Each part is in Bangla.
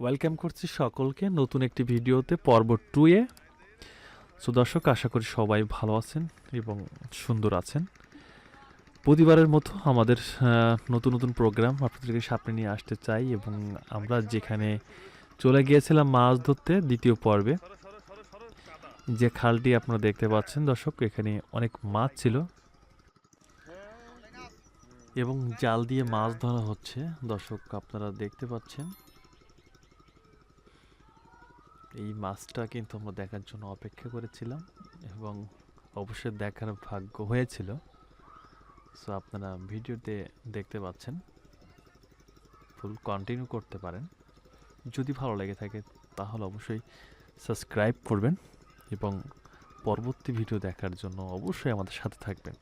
ওয়েলকাম করছি সকলকে নতুন একটি ভিডিওতে পর্ব টুয়ে সো দর্শক, আশা করি সবাই ভালো আছেন এবং সুন্দর আছেন। প্রতিবারের মতো আমাদের নতুন নতুন প্রোগ্রাম আপনাদেরকে সামনে নিয়ে আসতে চাই এবং আমরা যেখানে চলে গিয়েছিলাম মাছ ধরতে দ্বিতীয় পর্বে। যে খালটি আপনারা দেখতে পাচ্ছেন দর্শক, এখানে অনেক মাছ ছিল। এবং জাল দিয়ে মাছ ধরা হচ্ছে। দর্শক, আপনারা দেখতে পাচ্ছেন। এই মাছটা কিন্তু আমরা দেখার জন্য অপেক্ষা করেছিলাম এবং অবশ্যই দেখার ভাগ্য হয়েছিল। সো আপনারা ভিডিওতে দেখতে পাচ্ছেন। ফুল কন্টিনিউ করতে পারেন। যদি ভালো লেগে থাকে, তাহলে অবশ্যই সাবস্ক্রাইব করবেন এবং পরবর্তী ভিডিও দেখার জন্য অবশ্যই আমাদের সাথে থাকবেন।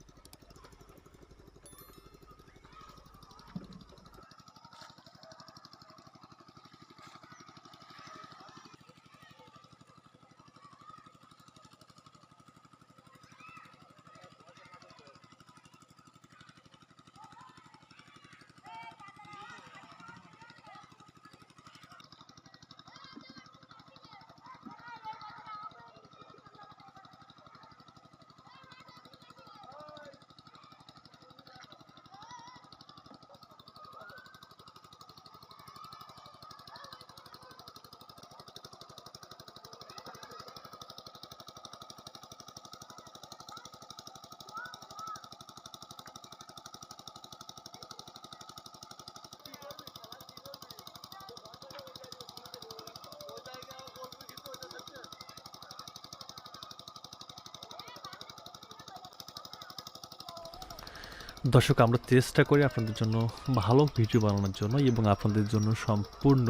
দর্শক, আমরা চেষ্টা করি আপনাদের জন্য ভালো ভিডিও বানানোর জন্য এবং আপনাদের জন্য সম্পূর্ণ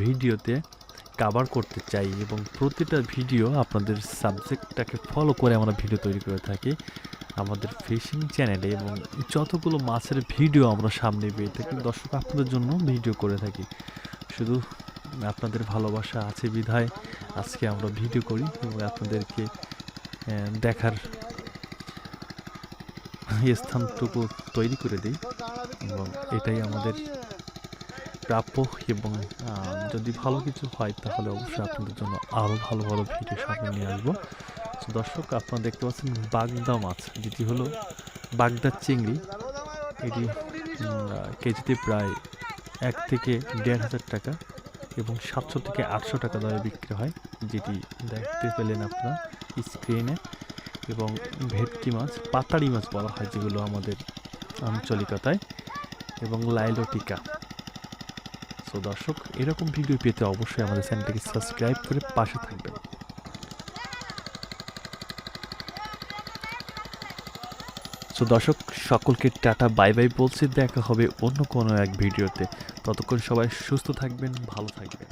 ভিডিওতে কাভার করতে চাই এবং প্রতিটা ভিডিও আপনাদের সাবজেক্টটাকে ফলো করে আমরা ভিডিও তৈরি করে থাকি আমাদের ফিশিং চ্যানেলে এবং যতগুলো মাছের ভিডিও আমরা সামনে পেয়ে থাকি, দর্শক, আপনাদের জন্য ভিডিও করে থাকি। শুধু আপনাদের ভালোবাসা আছে বিধায় আজকে আমরা ভিডিও করি এবং আপনাদেরকে দেখার স্থানটুকু তৈরি করে দিই এবং এটাই আমাদের প্রাপ্য এবং যদি ভালো কিছু হয় তাহলে অবশ্যই আপনাদের জন্য আরও ভালো ভালো ভিডিও সামনে নিয়ে আসব। দর্শক, আপনারা দেখতে পাচ্ছেন বাগদা মাছ, যেটি হলো বাগদার চিংড়ি। এটি কেজিতে প্রায় এক থেকে দেড় হাজার টাকা এবং সাতশো থেকে আটশো টাকা দরে বিক্রি হয়, যেটি দেখতে পেলেন আপনারা স্ক্রিনে এবং ভেটকি মাছ পাতাড়ি মাছ বলা হয়, যেগুলো আমাদের আঞ্চলিকতায়, এবং লাইলোটিকা। সো দর্শক, এরকম ভিডিও পেতে অবশ্যই আমাদের চ্যানেলটিকে সাবস্ক্রাইব করে পাশে থাকবেন। সো দর্শক, সকলকে টাটা বাই বাই বলছি। দেখা হবে অন্য কোনো এক ভিডিওতে ততক্ষণ সবাই সুস্থ থাকবেন, ভালো থাকবেন।